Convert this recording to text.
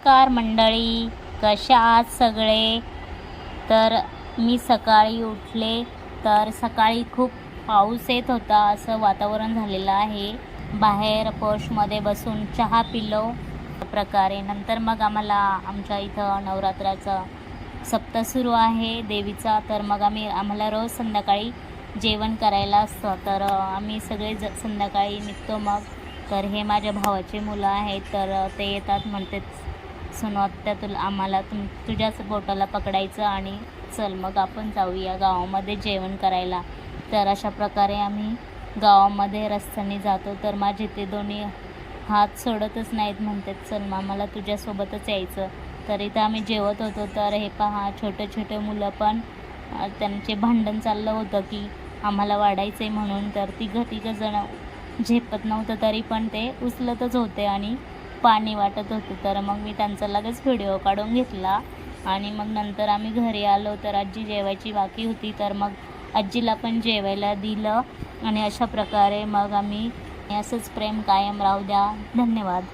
नमस्कार मंडळी कशा आहात सगळे? तर मी सकाळी उठले तर सकाळी खूप पाऊस येत होता असं वातावरण झालेलं आहे. बाहेर पोर्शमध्ये बसून चहा पिलो प्रकारे. नंतर मग आम्हाला आमच्या इथं नवरात्राचा सप्ताह सुरू आहे देवीचा. तर मग आम्ही आम्हाला रोज संध्याकाळी जेवण करायला असतं. तर आम्ही सगळे ज संध्याकाळी निघतो मग. तर हे माझ्या भावाचे मुलं आहेत तर ते येतात म्हणतात सुनवत्या तुला आम्हाला तुम तुझ्याच बोटाला पकडायचं आणि चल मग आपण जाऊया गावामध्ये जेवण करायला. तर अशा प्रकारे आम्ही गावामध्ये रस्त्याने जातो. तर माझे ते दोन्ही हात सोडतच नाहीत म्हणतात चल मग आम्हाला तुझ्यासोबतच यायचं. तर इथं आम्ही जेवत होतो. तर हे पहा छोटे छोटे मुलं पण त्यांचे भांडण चाललं होतं की आम्हाला वाढायचं आहे म्हणून. तर तिघं तिघं जण झेपत नव्हतं तरी पण ते उचलतच होते आणि पाणी वाटत होतं तर मग मी त्यांचा लगेच व्हिडिओ काढून घेतला. आणि मग नंतर आम्ही घरी आलो तर आजी जेवायची बाकी होती तर मग आजीला पण जेवायला दिलं. आणि अशा प्रकारे मग आम्ही असंच प्रेम कायम राहू द्या. धन्यवाद.